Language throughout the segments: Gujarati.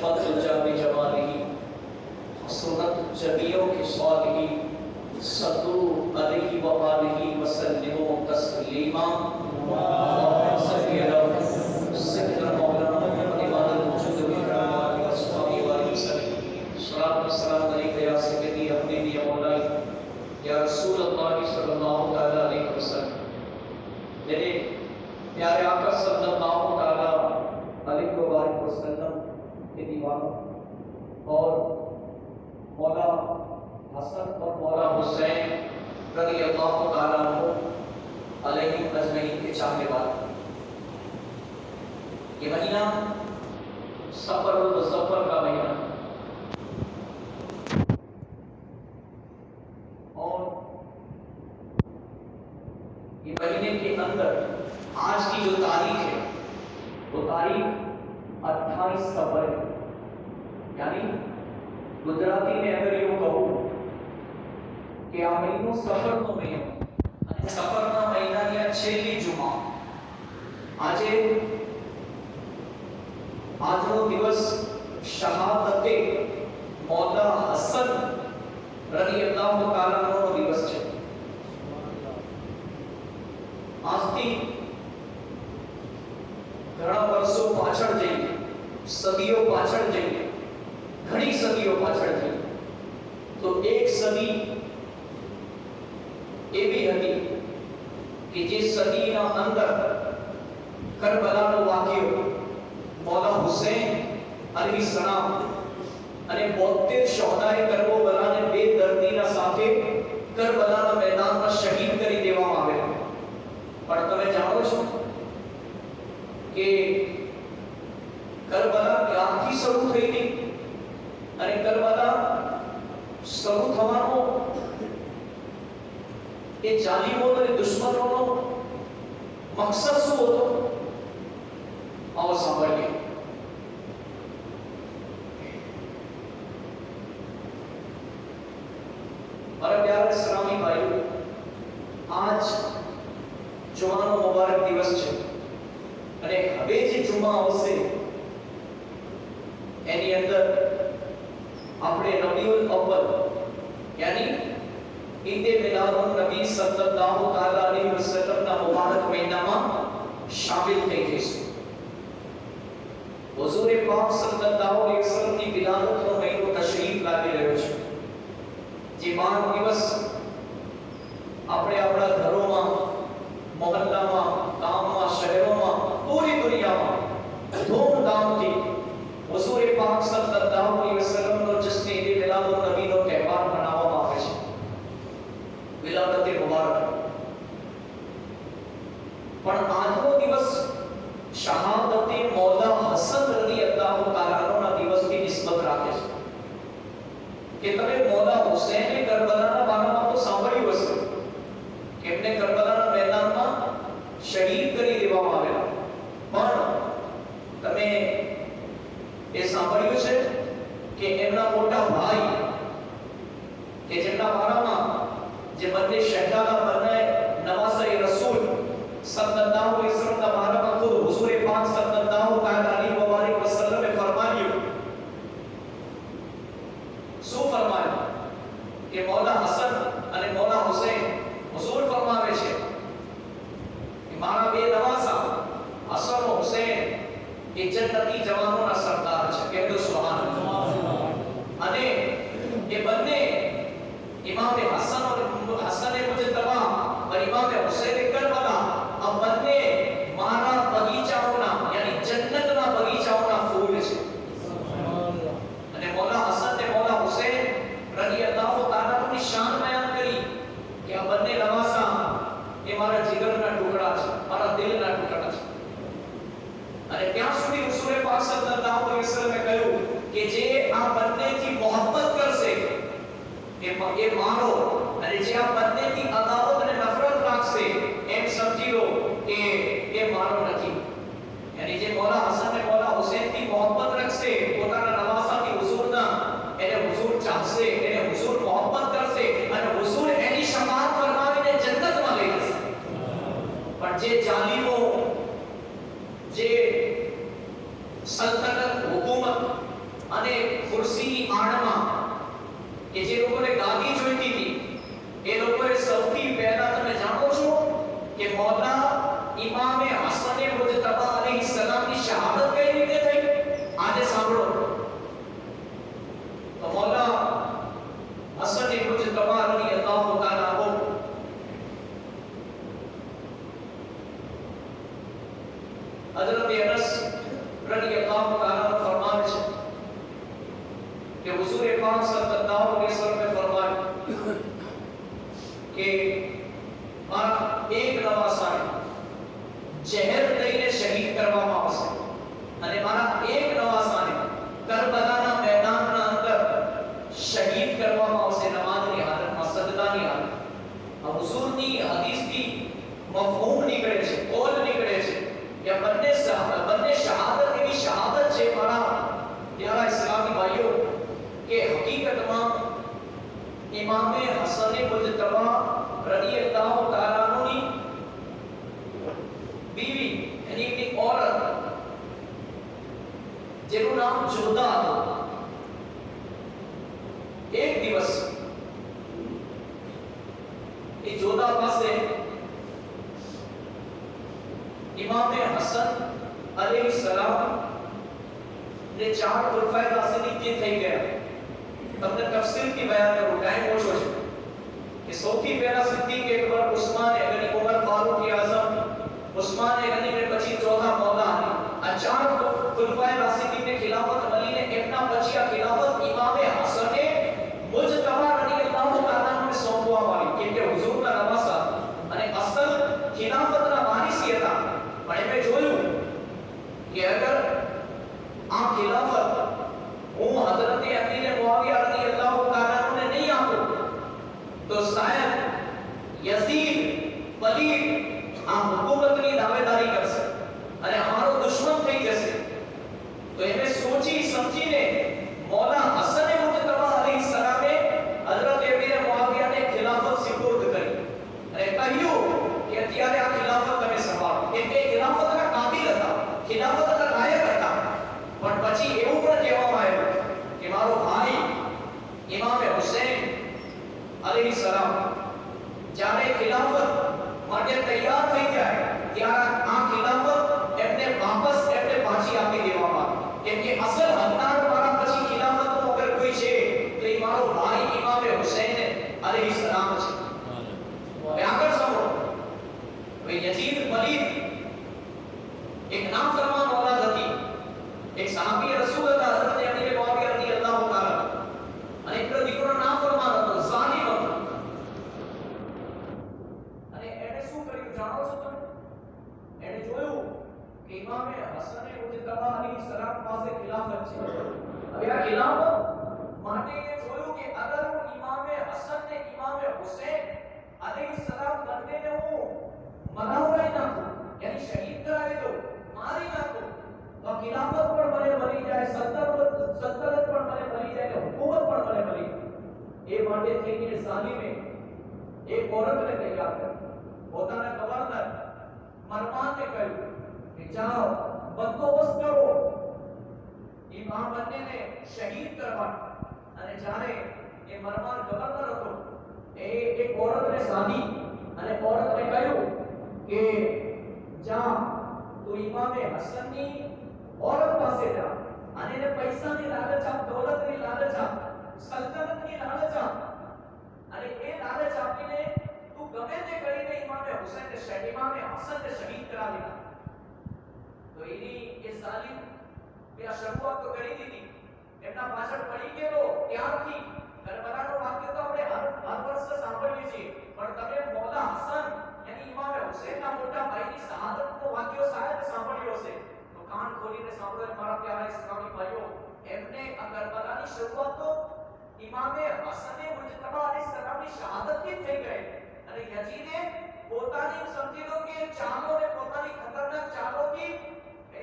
فضل جب جوانی سنت جبیوں کی صالحی صدو علیہ وآلہ وسلم اللہ یہ مہینہ سفر و سفر کا مہینہ۔ اور یہ مہینے کے اندر آج کی جو تاریخ ہے، وہ تاریخ اٹھائیس سفر یعنی گجراتی میں اگر یوں کہو کہ آ مہینوں سفر تو مہینہ یعنی سفر کا مہینہ یا چھ جمعہ۔ آج ایک આજનો દિવસ શહાદતે મૌલા હસન રલિયલ્લાહુ તાલાનો દિવસ છે આજથી ઘણા વર્ષો પાછળ જઈએ સદીઓ પાછળ જઈએ ઘણી સદીઓ પાછળ જઈએ તો એક સદી એવી હતી કે જે સદીના અંદર કરબલાનો વાક્યો મૌલા હુસૈન અલી સલામ અને 72 શહોદાએ કરબલાને બે દર્દીના સાથે કરબલાના મેદાનમાં શહીદ કરી દેવામાં આવ્યા પણ તમે જાણો છો કે કરબલા ક્યાંથી શરૂ થઈ હતી અને કરબલા શરૂ થવાનો એ જાલિમોનો અને દુશ્મનોનો મકસદ શું હતો? આવો સાંભળીએ મારા પ્યારા ઇસ્લામી ભાઈઓ આજ જુમાનો મુબારક દિવસ છે અને હવે જે જુમા આવશે એની અંદર આપણે રબીઉલ અવ્વલ યાની ઈદે મિલાદુન નબી સલ્લલ્લાહુ તઆલા અલૈહિ વસલ્લમના મુબારક મહિનામાં શામિલ થઈ જઈશું અલૈહિ વસલ્લમની વિલાદતનો મહિનો તશરીફ લાવી રહ્યો છે જે બાર દિવસ આપણે આપણા ઘરોમાં, મોહલ્લામાં ગામમાં શહેરોમાં પૂરી દુનિયામાં ધૂમધામથી હુઝુર પાક સલ્લલ્લાહુ અલૈહિ વસલ્લમનો જશ્ન ઈદ મિલાદુન નબીનો તહેવાર મનાવવામાં આવે છે વિલાદતે મુબારક પણ આજનો દિવસ શહાદતે મૌલા હસન રલિયલ્લાહુ તાલાના દિવસથી નિસ્બત રાખે છે કે તમે મૌલા હુસૈને કરબલાના બારામાં તો સાંભળ્યું હશે કે એમને કરબલાના મેદાનમાં શહીદ કરી દેવામાં આવેલા પણ તમે એ સાંભળ્યું છે કે એમના મોટા ભાઈ કે જેમના બારામાં જે બંને શહેદાના પાક સલ્લલ્લાહુ અલૈહિ વસલ્લમે ફરમાયું કે આ એક નવાસાને જહેર લઈને શહીદ કરવામાં આવશે અને મારા એક નવાસાને કરબલાના મેદાનના અંદર શહીદ કરવામાં આવશે નમાઝની હાલતમાં સજદાની હાલત આ હુઝુરની હદીસથી મફહૂમ નીકળે છે કોલ નીકળે છે કે બંને શહાદત બંને શહાદત એવી શહાદત છે મારા પ્યારા ઇસ્લામી ભાઈઓ કે હકીકતમાં ઇમામે હસને મુજતબા રલિયલ્લાહુ તાઆલાની બીવી એની એક ઓરત જેનું નામ જોધા હતું એક દિવસ એ જોધા પાસે ઇમામે હસન અલૈહિ સલામ ને ચાર ખુલફાએ રાશિદીન થઈ ગયા તમને તફસીલથી બયાન કરું ટાઈમ ઓછો છે કે સૌથી પહેલા સિદ્દીક અકબર ઉસ્માન ગની ઉમર ફારૂક આઝમ ઉસ્માન ગની ને પછી ચોથા મૌલા આ ચાર ખુલફાએ રાશિદીન ને ખિલાફત અલીને એમના પછી આ ખિલાફત ઇમામે હસને મુજતબા રલિયલ્લાહુ તાઆલા ને સોંપવામાં આવી કેમ કે હુઝુરના નવાસા અને અસલ ખિલાફતના વારિસી હતા પણ એમણે જોયું કે અગર આ ખિલાફત હું હઝરત અમીર મુઆવિયા રલિયલ્લાહુ તાઆલા ને નહીં આપું તો શાયદ યઝીદ વલીદ આ હુકુમતની દાવેદારી કરશે અને અમારો દુશ્મન થઈ જશે તો એને સોચી સમજીને મૌલા હસન મુજતબા અલૈહિ સલામે હઝરત અમીર મુઆવિયાને ખિલાફત સિપુર્દ કરી અને કહ્યું કે અત્યારે આ ખિલાફત તમે સંભાળો કેમ કે ખિલાફતના કાબિલ હતા ખિલાફતના લાયક હતા પણ પછી એવું પણ કહેવામાં આવ્યું કે મારો ભાઈ ઇમામે હુસૈન અલી સલામ જ્યારે ખિલાફત માટે તૈયાર થઈ જાય ત્યારે સલામ પાસે ખિલાફત છે હવે આ ખિલાફત માટે એ જોયું કે અગર હું ઇમામે હસન ને ઇમામે હુસૈન અલી સલામ બંનેને હું મરાવરાઈ નાખું યાની શહીદ કરાવી દઉં મારી નાખું તો ખિલાફત પણ મને મળી જાય સલ્તનત સલ્તનત પણ મને મળી જાય અને હુકુમત પણ મને મળી જાય એ માટે થઈને સાલીમે એક ઓરતને તૈયાર કરી પોતાના ગવર્નર મરમાનને કહ્યું કે જાઓ બંદોબસ્ત કરો ઇમામ બંનેને શહીદ કરવા અને જ્યારે એ મરમાર ગવર્નર હતો, એ એક ઓરતને સાધી. અને ઓરતને કહ્યું કે, જા, તો ઇમામે હસનની ઓરત પાસે જા. અને એને પૈસાની લાલચ આપ, દોલતની લાલચ આપ, સલ્તનતની લાલચ આપ. અને એ લાલચ આપીને તું ગમે તે કરીને ઇમામે હુસૈનને શહીદ ઇમામે હસનને શહીદ કરાવી તો એની એ સાલિમ એ શરૂઆત તો કરી દીધી. એમના પાછળ પડી ગયેલો ત્યારથી. કરબલાનો વાક્ય તો આપણે હર હર વર્ષે સાંભળીએ છીએ. પણ તમે મૌલા હસન યાની ઇમામ હુસૈનના મોટા ભાઈની શહાદતનો વાક્ય શાયદ સાંભળ્યો હશે. તો કાન ખોલીને સાંભળો મારા પ્યારા ઇસ્લામી ભાઈઓ. એમને આ કરબલાની શરૂઆત તો ઇમામે હસને મુજતબા અલૈહિસ સલામની શહાદતથી થઈ ગઈ. અને યજીને પોતાની સમજી લો કે ચાલો ને પોતાની ખતરનાક ચાલોથી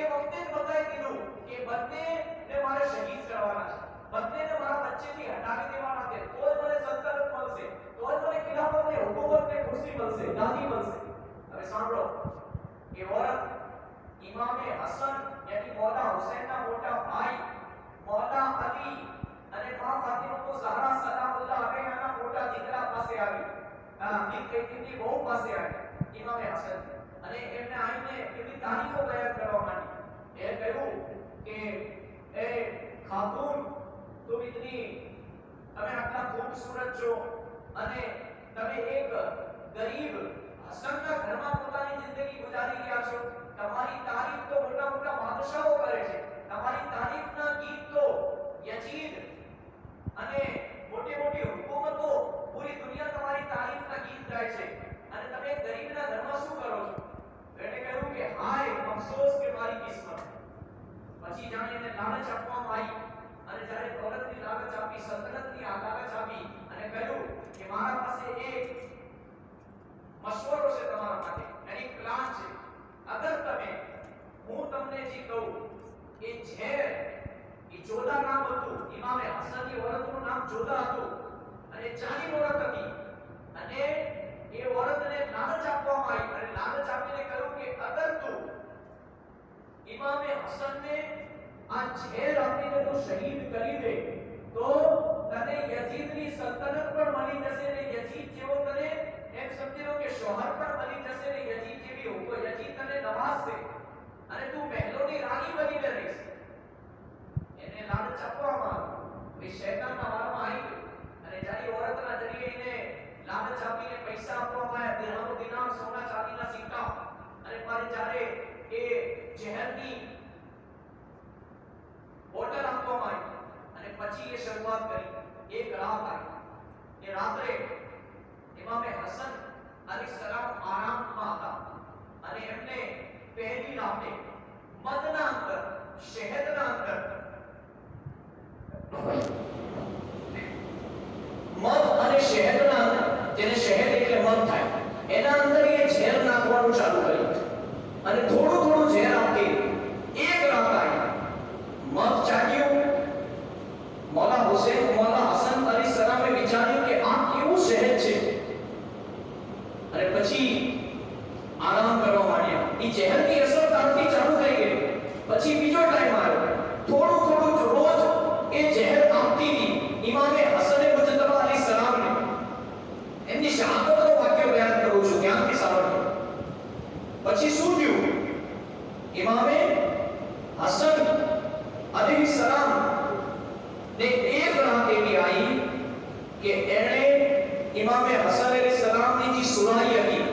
کہ وقت بتائے دلو کہ بدنے نے ہمارے شہید کروانا ہے۔ بدنے نے ہمارا بچے کی ہٹانے دیوانا ہے توج منے سلطنت بن سے توج منے خلافت نے حکومت نے کرسی بن سے گاندھی بن سے۔ ابھی سانبڑو کہ عورت امام حسن یعنی مولا حسین کا موٹا بھائی، مولا علی અને માં ફાતિમા કો સહરા સલામુલ્લાહ અલૈહ ના મોટા દીકરા પાસે આવી હા દીક કેટલી બહુ પાસે આવી ઇમામે હસન અને એમને આઈને કેટલી તારીખો બયાન કરવા માંડી એ કહ્યું કે, એ ખાતુન, તું ઇતની, તમે આટલા ખૂબસૂરત છો અને તમે એક ગરીબ હસનના ઘરમાં પોતાની જિંદગી ગુજારી રહ્યા છો. તમારી તારીફ તો મોટા મોટા બાદશાહો કરે છે. તમારી તારીફના ગીત તો યજીદ અને મોટી મોટી હુકુમતો પૂરી દુનિયા તમારી તારીફના ગીત ગાય છે. અને તમે ગરીબના ઘરમાં શું કરો છો? એણે કહ્યું કે હાય અફસોસ કે મારી કિસ્મત પછી જાણે એને લાલચ આપવામાં આવી અને જ્યારે દોલતની લાલચ આપી સલ્તનતની આ લાલચ આપી અને કહ્યું કે મારા પાસે એક મશવરો છે તમારા માટે એની પ્લાન છે અગર તમે હું તમને જે કહું એ ઝેર એ જોદા નામ હતું ઇમામે હસનની ઓરતનું નામ જોદા હતું અને ચાલી ઓરત હતી અને એ ઓરતને લાલચ આપવામાં આવી અને લાલચ આપીને કહ્યું ઇમામે હસનને આ ઝેર આપીને તું શહીદ કરી દે, તો તને યઝીદની સલ્તનત પણ મળી જશે ને યઝીદ જેવો તને એમ સમજી લો કે શોહર પણ મળી જશે ને યઝીદ જેવી હુકમ યઝીદ તને નવાઝશે અને તું મહેલોની રાણી બનીને રહીશ. એને લાલચ આપવામાં આવ્યો. શૈતાનના વારમાં આવી ગયો. અને જ્યારે ઓરતના જરીએ એને લાલચ આપીને પૈસા આપવામાં આવ્યા દિરહમ દિનાર સોના ચાંદીના સિક્કા અને પછી જ્યારે એ ઝેરની બોટલ આપવામાં આવી અને પછી એ શરૂઆત કરી એક રાત આવી એ રાત્રે ઇમામે હસન અલી સલામ આરામમાં હતા અને એમને પહેલી રાતે મદના અંદર, શહેદના અંદર મધ અને શહેદના અંદર જેને શહેદ એટલે મધ થાય એના અંદર એ ઝેર નાખવાનું ચાલુ કર્યું અને થોડું થોડું ઝેર આપતી એક રાત આવી મધ ચાટ્યું મૌલા હુસૈન મૌલા હસન અલી સલામે વિચાર્યું કે આ કેવું શહેદ છે અને પછી આરામ કરવા માંડ્યા. એ ઝેરની અસર તારથી ચાલુ થઈ ગઈ. પછી બીજો ટાઈમ આવ્યો થોડું થોડું જ રોજ એ ઝેર આપતી હતી ઇમામે હસને મુજતબા અલી સલામને એમની શહાદતનો વાક્ય બયાન કરું છું ધ્યાનથી સાંભળજો પછી શું થયું ઇમામે હસન અલી સલામ ને એક રાત એવી આવી કે એણે ઇમામે હસન અલી સલામની જે સુરાઈ હતી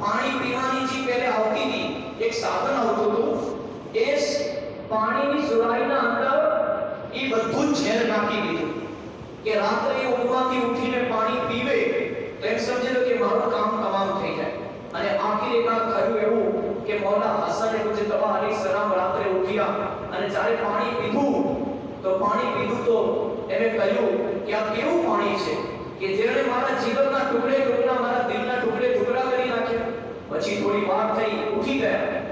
પાણી પીવાની જે પહેલે આવતી હતી એક સાધન આવતું હતું એ સ- પાણીની સુરાઈના અંદર એ બધું જ ઝેર નાખી દીધું કે રાત્રે એ ઊંઘમાંથી ઉઠીને પાણી પીવે, તો એમ સમજી લો કે મારું કામ તમામ થઈ જાય. અને આખી એકાદ થયું એવું કે મૌલા હસન મુજે તબા અલી સલામ રાત્રે ઉઠ્યા અને જ્યારે પાણી પીધું, તો પાણી પીધું તો એને કહ્યું કે આ કેવું પાણી છે કે જેણે મારા જીવનના ટુકડે ટુકડા, મારા દિલના ટુકડે ટુકડા કરી નાખ્યા. પછી થોડી વાર થઈ, ઉઠી ગયા.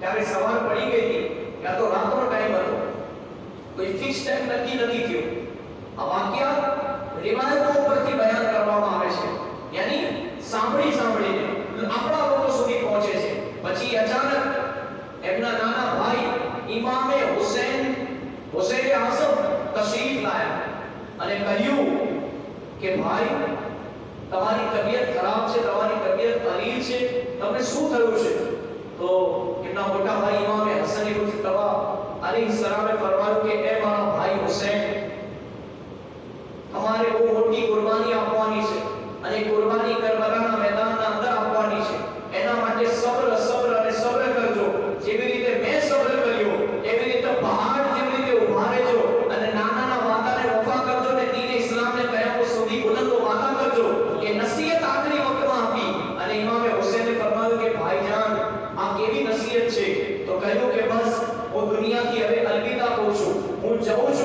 ત્યારે સવાર પડી ગઈ હતી યા તો રાતનો ટાઈમ હતો. કોઈ ફિક્સ ટાઈમ નક્કી નથી થયો. આ વાક્ય રિવાયતો ઉપરથી બયાન કરવામાં આવે છે. યાની સાંભળી સાંભળીને આપણા લોકો સુધી પહોંચે છે. પછી અચાનક એમના નાના ભાઈ ઇમામે હુસૈન હુસૈન આઝમ તશરીફ લાયા અને કહ્યું કે, ભાઈ, તમારી તબિયત ખરાબ છે, તમારી તબિયત અલીલ છે. તમને શું થયું છે? તો એમના મોટા ભાઈ ઇમામે હસન ઇબ્ન તવા અલી સલામે ફરમાયું કે, એ મારા ભાઈ હુસૈન તમારે બહુ મોટી કુરબાની આપવાની છે અને કુરબાની કરબલાના મેદાનના અંદર આપવાની છે. એના માટે સબ્ર સબ્ર અને સબ્ર કરજો. જેવી રીતે મેં સબ્ર કર્યો, એવી રીતે પહાડ જેવી રીતે ઊભા રહેજો અને નાનાના વાદાને વફા કરજો ને દીન ઇસ્લામને કયામત સુધી બુલંદ વાતા કરજો. એ નસીહત આખરી વખતમાં આપી અને ઇમામે હુસેને ફરમાવ્યું કે, ભાઈજાન, આ કેવી નસીહત છે? તો કહ્યું કે, બસ, હું દુનિયાથી હવે અલવિદા કહું છું. હું જાઉં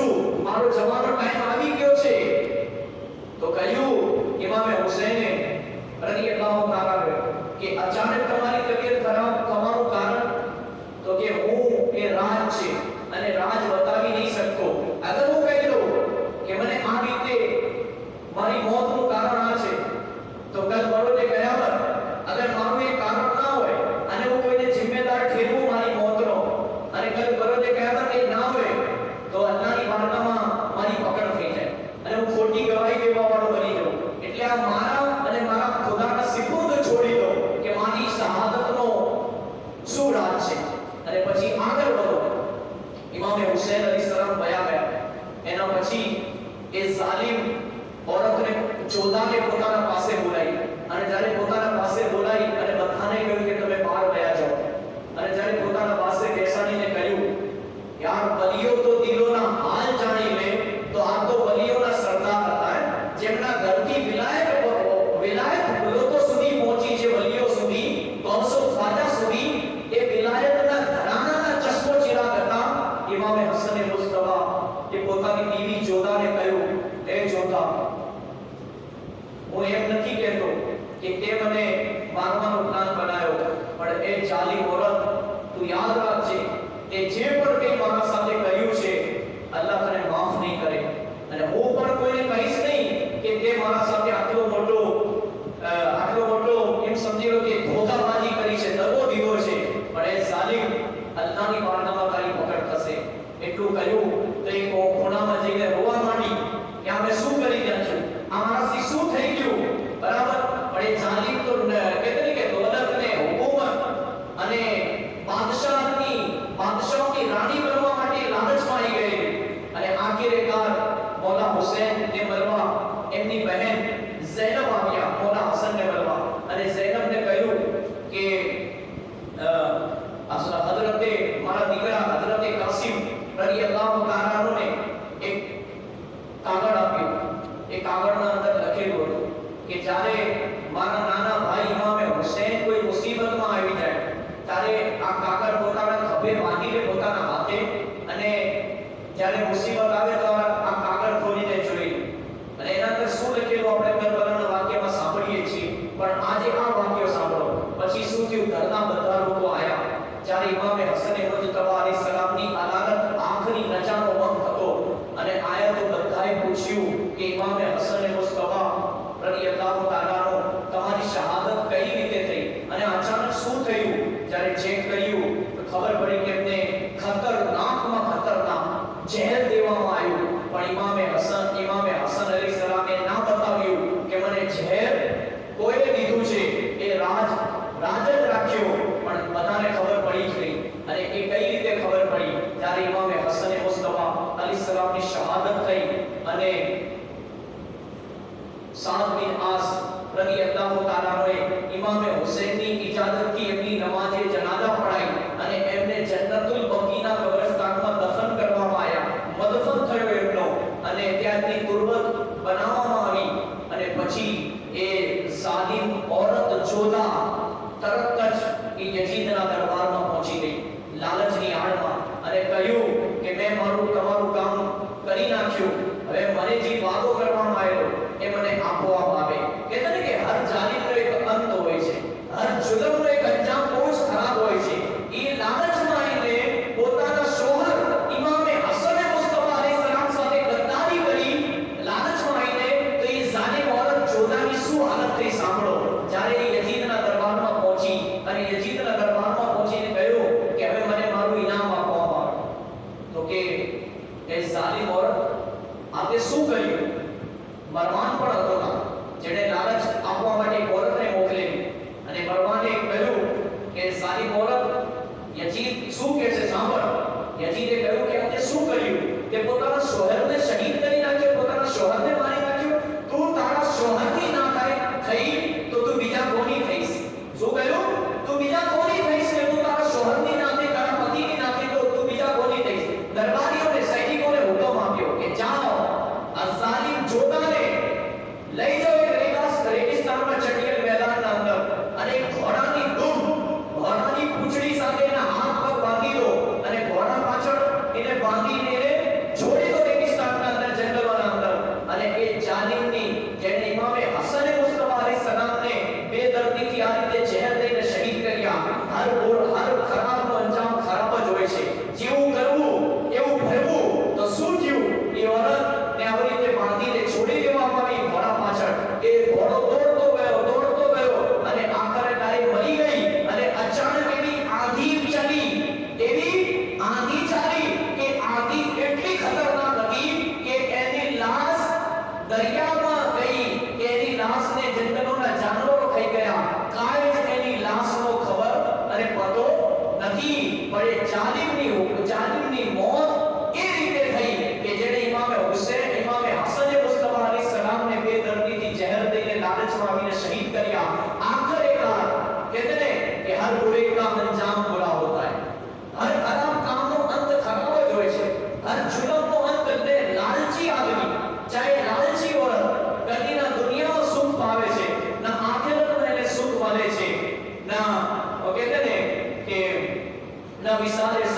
misares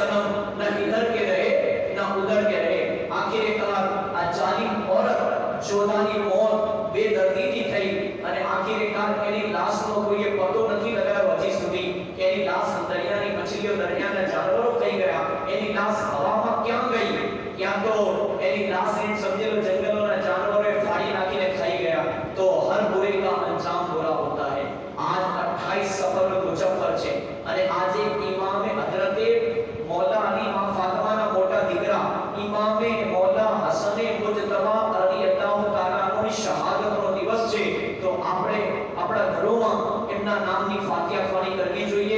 કરવી જોઈએ